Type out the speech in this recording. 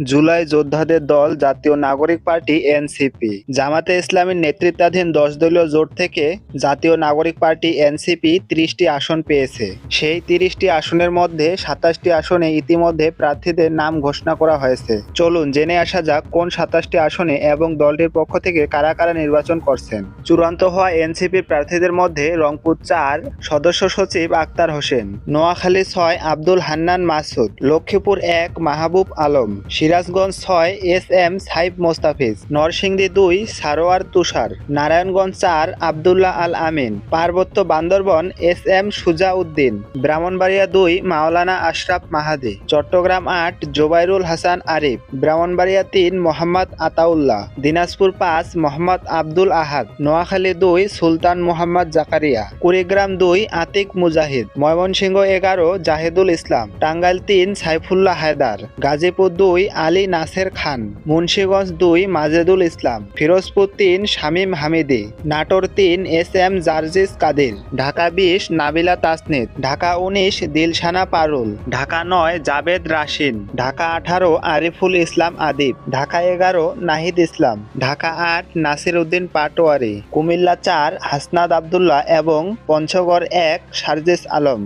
জুলাই যোদ্ধাদের দল জাতীয় নাগরিক পার্টি এনসিপি। জামাতে ইসলামীর নেতৃত্বাধীন দশ দলীয় জোট থেকে জাতীয় নাগরিক পার্টি এনসিপি ত্রিশটি আসন পেয়েছে। সেই তিরিশটি আসনের মধ্যে সাতাশটি আসনে ইতিমধ্যে প্রার্থীদের নাম ঘোষণা করা হয়েছে। চলুন জেনে আসা যাক কোন সাতাশটি আসনে এবং দলটির পক্ষ থেকে কারা কারা নির্বাচন করছেন। চূড়ান্ত হওয়া এনসিপির প্রার্থীদের মধ্যে রংপুর চার সদস্য সচিব আক্তার হোসেন, নোয়াখালী ছয় আব্দুল হান্নান মাসুদ, লক্ষ্মীপুর এক মাহবুব আলম সিরাজগঞ্জ ছয় এস এম সাইফ মোস্তাফিজ, নরসিংদী দুই সারোয়ার তুষার, নারায়ণগঞ্জ চার আবদুল্লাহ আল আমিন, পার্বত্য বান্দরবন এস এম সুজা উদ্দিন ব্রাহ্মণবাড়িয়া দুই মাওলানা আশরাফ মাহাদি, চট্টগ্রাম আট জোবাইরুল হাসান আরিফ, ব্রাহ্মণবাড়িয়া তিন মোহাম্মদ আতাউল্লাহ, দিনাজপুর পাঁচ মোহাম্মদ আব্দুল আহাদ, নোয়াখালী দুই সুলতান মোহাম্মদ জাকারিয়া, কুড়িগ্রাম দুই আতিক মুজাহিদ, ময়মনসিংহ এগারো জাহেদুল ইসলাম, টাঙ্গাইল তিন সাইফুল্লাহ হায়দার, গাজীপুর দুই আলী নাসের খান, মুন্সীগঞ্জ দুই, মাজেদুল ইসলাম ফিরোজপুর তিন শামীম হামিদি, নাটোর তিন, এস এম জার্জিস কাদির, ঢাকা বিশ, নাবিলা তাসনিদ ঢাকা উনিশ, দিলশানা পারুল, ঢাকা নয়, জাবেদ রাশিন, ঢাকা আঠারো, আরিফুল ইসলাম আদিব, ঢাকা এগারো, নাহিদ ইসলাম, ঢাকা আট নাসির উদ্দিন পাটোয়ারি, কুমিল্লা চার, হাসনাদ আবদুল্লাহ এবং পঞ্চগড় এক, সার্জিস আলম।